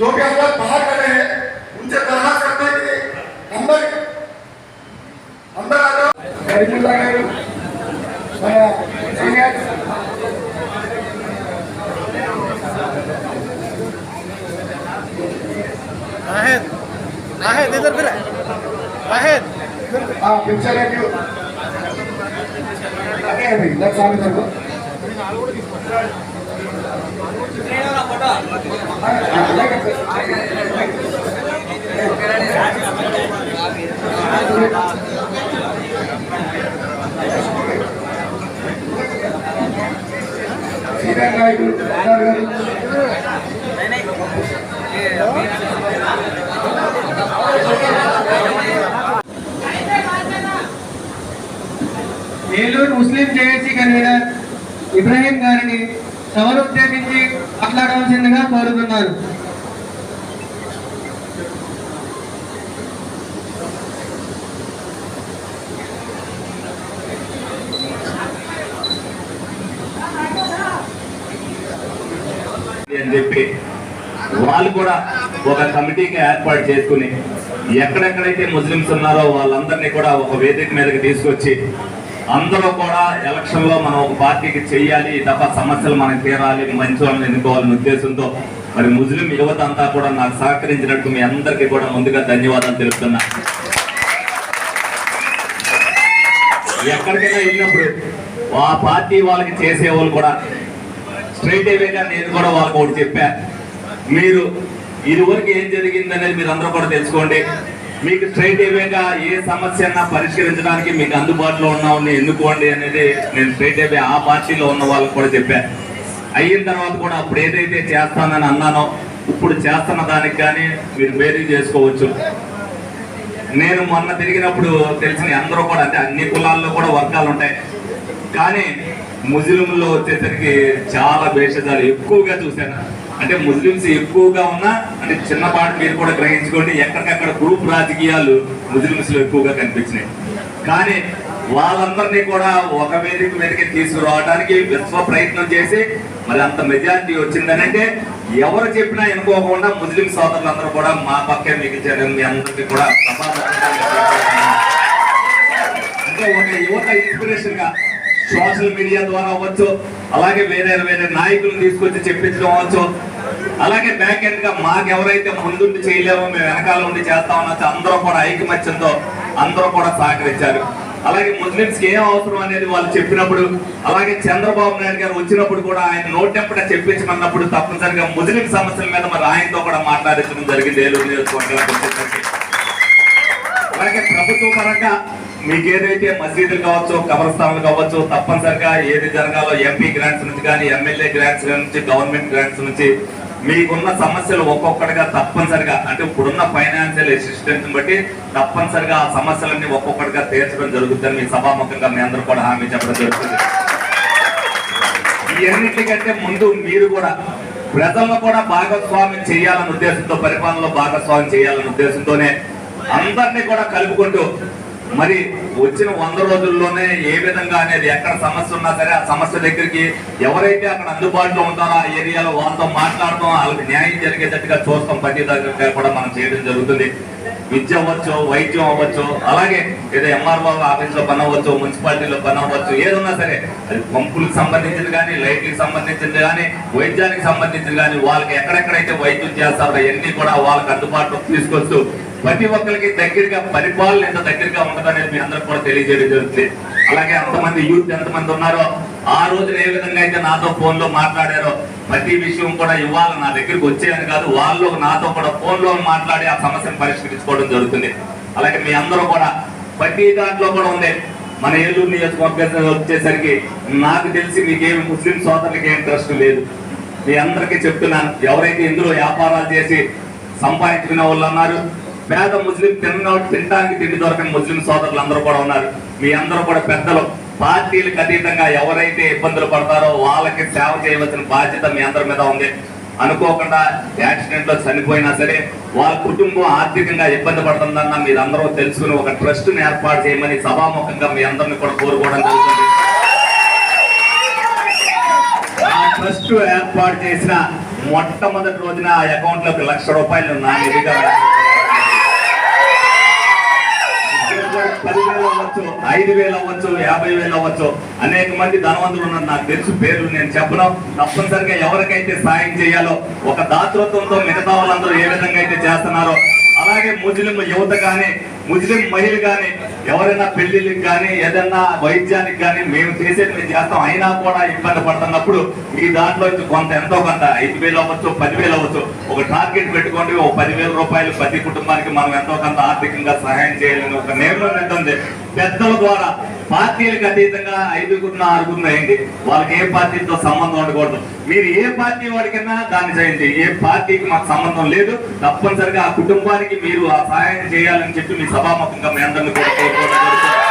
जो भी हम लोग बाहर कर रहे हैं उनसे तरह करते अंदर अंदर आ जाओ। इधर फिर। राहिद हाँ पिक्चर है क्यों अरे चलो। సీనియర్ నాయకులు ఏలూరు ముస్లిం జేఏసీ కన్వీనర్ ఇబ్రాహీం గారిని సభను మాట్లాడవలసిందిగా కోరుతున్నారు. అని చెప్పి వాళ్ళు కూడా ఒక కమిటీకి ఏర్పాటు చేసుకుని ఎక్కడెక్కడైతే ముస్లిమ్స్ ఉన్నారో వాళ్ళందరినీ కూడా ఒక వేదిక మీదకి తీసుకొచ్చి అందరూ కూడా ఎలక్షన్లో మనం ఒక పార్టీకి చెయ్యాలి తప్ప సమస్యలు మనం తీరాలి మంచి వాళ్ళని ఎన్నుకోవాలనే ఉద్దేశంతో మరి ముస్లిం యువత అంతా కూడా నాకు సహకరించినట్టు మీ అందరికీ కూడా ముందుగా ధన్యవాదాలు తెలుపుతున్నా. ఎక్కడికైనా వెళ్ళినప్పుడు ఆ పార్టీ వాళ్ళకి చేసేవాళ్ళు కూడా స్ట్రైట్ అవేగా నేను కూడా వాళ్ళకి ఒకటి చెప్పా. మీరు ఇదివరకు ఏం జరిగింది అనేది మీరు అందరూ కూడా తెలుసుకోండి. మీకు స్ట్రైట్ ఏవేగా ఏ సమస్య పరిష్కరించడానికి మీకు అందుబాటులో ఉన్నామని ఎన్నుకోండి అనేది నేను స్ట్రైట్ ఏవే ఆ పార్టీలో ఉన్న వాళ్ళకి కూడా చెప్పాను అయిన తర్వాత కూడా అప్పుడు ఏదైతే చేస్తానని అన్నానో ఇప్పుడు చేస్తున్న దానికి కానీ మీరు వేరే చేసుకోవచ్చు. నేను మొన్న తిరిగినప్పుడు తెలిసిన అందరూ కూడా అంటే అన్ని కులాల్లో కూడా వర్గాలు ఉంటాయి. కానీ ముస్లింలో వచ్చేసరికి చాలా భేషజాలు ఎక్కువగా చూశాను. అంటే ముస్లిమ్స్ ఎక్కువగా ఉన్నా అంటే చిన్నపాటి మీరు కూడా గ్రహించుకోండి ఎక్కడికక్కడ గ్రూప్ రాజకీయాలు ముస్లిమ్స్లో ఎక్కువగా కనిపించినాయి. కానీ వాళ్ళందరినీ కూడా ఒక వేదిక మీదకి తీసుకురావడానికి విశ్వ ప్రయత్నం చేసి మరి అంత మెజారిటీ వచ్చిందని అంటే ఎవరు చెప్పినా ఎన్నుకోకుండా ముస్లిం సోదరులందరూ కూడా మా పక్కే మిగిల్చారు మీ అందరికీ కూడా అంటే ఒక యువత ఇన్స్పిరేషన్గా సోషల్ మీడియా ద్వారా అవ్వచ్చు అలాగే వేరే వేరే నాయకులు తీసుకొచ్చి చెప్పించడం అవ్వచ్చు. అలాగే బ్యాక్ ఎండ్గా మాకు ఎవరైతే ముందుండి చేయలేమో మేము వెనకాల ఉండి చేస్తామో అనొచ్చు అందరూ కూడా ఐకమత్యంతో అందరూ కూడా సహకరించారు. అలాగే ముస్లింస్కి ఏం అవసరం అనేది వాళ్ళు చెప్పినప్పుడు అలాగే చంద్రబాబు నాయుడు గారు వచ్చినప్పుడు కూడా ఆయన నోటెంపట చెప్పించమన్నప్పుడు తప్పనిసరిగా ముస్లిం సమస్యల మీద మరి ఆయనతో కూడా మాట్లాడించడం జరిగింది ఏలూరు నియోజకవర్గం అలాగే ప్రభుత్వ పరంగా మీకు ఏదైతే మసీదులు కావచ్చు కబరస్థానాలు కావచ్చు తప్పనిసరిగా ఏది జరగాలో ఎంపీ గ్రాంట్స్ నుంచి కానీ ఎమ్మెల్యే గ్రాంట్స్ నుంచి గవర్నమెంట్ గ్రాంట్స్ నుంచి మీకున్న సమస్యలు ఒక్కొక్కటిగా తప్పనిసరిగా అంటే ఇప్పుడున్న ఫైనాన్షియల్ అసిస్టెన్స్ బట్టి తప్పనిసరిగా ఆ సమస్యలన్నీ ఒక్కొక్కటిగా తీర్చడం జరుగుతుందని మీ సభాముఖంగా మీ అందరూ కూడా హామీ చెప్పడం జరుగుతుంది. ఇవన్నిటికంటే ముందు మీరు కూడా ప్రజలను కూడా భాగస్వామ్యం చేయాలన్న ఉద్దేశంతో పరిపాలనలో భాగస్వామ్యం చేయాలన్న ఉద్దేశంతోనే అందరినీ కూడా కలుపుకుంటూ మరి వచ్చిన వంద రోజుల్లోనే ఏ విధంగా అనేది ఎక్కడ సమస్య ఉన్నా సరే ఆ సమస్య దగ్గరికి ఎవరైతే అక్కడ అందుబాటులో ఉంటారో ఆ ఏరియాలో వాళ్ళతో మాట్లాడటం వాళ్ళకి న్యాయం జరిగేటట్టుగా చూస్తాం ప్రతి దగ్గర కూడా మనం చేయడం జరుగుతుంది. విద్య అవ్వచ్చు వైద్యం అవ్వచ్చు అలాగే ఏదో ఎంఆర్ఓ ఆఫీస్లో పని అవ్వచ్చు మున్సిపాలిటీలో పని అవ్వచ్చు ఏదన్నా సరే. అది పంపులకు సంబంధించింది కానీ లైట్లకు సంబంధించింది కానీ వైద్యానికి సంబంధించింది కానీ వాళ్ళకి ఎక్కడెక్కడైతే వైద్యం చేస్తారో అవన్నీ కూడా వాళ్ళకి అందుబాటులో తీసుకొస్తూ ప్రతి ఒక్కరికి దగ్గరగా పరిపాలన ఎంత దగ్గరగా ఉంటుందనేది మీ అందరికి కూడా తెలియజేయడం జరుగుతుంది. అలాగే అంతమంది యూత్ ఎంతమంది ఉన్నారో ఆ రోజున ఏ విధంగా అయితే నాతో ఫోన్లో మాట్లాడారో ప్రతి విషయం కూడా ఇవాళ నా దగ్గరికి వచ్చేయని కాదు వాళ్ళు నాతో కూడా ఫోన్లో మాట్లాడి ఆ సమస్యను పరిష్కరించుకోవడం జరుగుతుంది. అలాగే మీ అందరూ కూడా ప్రతి దాంట్లో కూడా ఉంది. మన ఏలూరు నియోజకవర్గం వచ్చేసరికి నాకు తెలిసి మీకేమి ముస్లిం సోదరులకి ఏం ఇంట్రెస్ట్ లేదు. మీ అందరికీ చెప్తున్నాను ఎవరైతే ఇందులో వ్యాపారాలు చేసి సంపాదించుకునే వాళ్ళు అన్నారు పేద ముస్లిం తిన్న తినడానికి తిండి దొరకని ముస్లిం సోదరులు అందరూ కూడా ఉన్నారు. మీ అందరూ కూడా పెద్దలు. పార్టీలకు అతీతంగా ఎవరైతే ఇబ్బందులు పడతారో వాళ్ళకి సేవ చేయవలసిన బాధ్యత మీ అందరి మీద ఉంది. అనుకోకుండా యాక్సిడెంట్లో చనిపోయినా సరే వాళ్ళ కుటుంబం ఆర్థికంగా ఇబ్బంది పడుతుందన్న మీరు అందరూ తెలుసుకుని ఒక ట్రస్ట్ని ఏర్పాటు చేయమని సభాముఖంగా మీ అందరిని కూడా కోరుకోవడం జరుగుతుంది. ఆ ట్రస్ట్ ఏర్పాటు చేసిన మొట్టమొదటి రోజున ఆ అకౌంట్లోకి లక్ష రూపాయలు నా నిధిగా పదివేలు అవ్వచ్చు ఐదు వేలు అవ్వచ్చు యాభై వేలు అవ్వచ్చు. అనేక మంది ధనవంతులు ఉన్నారు. నాకు తెలుసు పేర్లు నేను చెప్పను. తప్పనిసరిగా ఎవరికైతే సాయం చేయాలో ఒక దాతృత్వంతో మిగతా వాళ్ళందరూ ఏ విధంగా అయితే చేస్తున్నారో అలాగే ముస్లిం యువత కానీ ముస్లిం మహిళ కానీ ఎవరైనా పెళ్ళిళ్ళకి కానీ ఏదైనా వైద్యానికి కానీ మేము చేసేది మేము చేస్తాం. అయినా కూడా ఇబ్బంది పడుతున్నప్పుడు మీ దాంట్లో కొంత ఎంతో కొంత ఐదు వేలు అవ్వచ్చు పదివేలు అవ్వచ్చు. ఒక టార్గెట్ పెట్టుకోండి. ఒక పదివేల రూపాయలు ప్రతి కుటుంబానికి మనం ఎంతో కొంత ఆర్థికంగా సహాయం చేయాలని ఒక నియమం పెద్దల ద్వారా పార్టీలకు అతీతంగా ఐదుగురున్న ఆరుగురున్న అయింది వాళ్ళకి ఏ పార్టీతో సంబంధం ఉండకూడదు. మీరు ఏ పార్టీ వాడికైనా దాన్ని చేయండి. ఏ పార్టీకి మాకు సంబంధం లేదు తప్పనిసరిగా ఆ కుటుంబానికి మీరు ఆ సహాయం చేయాలని చెప్పి మీ సభాముఖంగా మీ అందరినీ కూడా కోరుకోవడం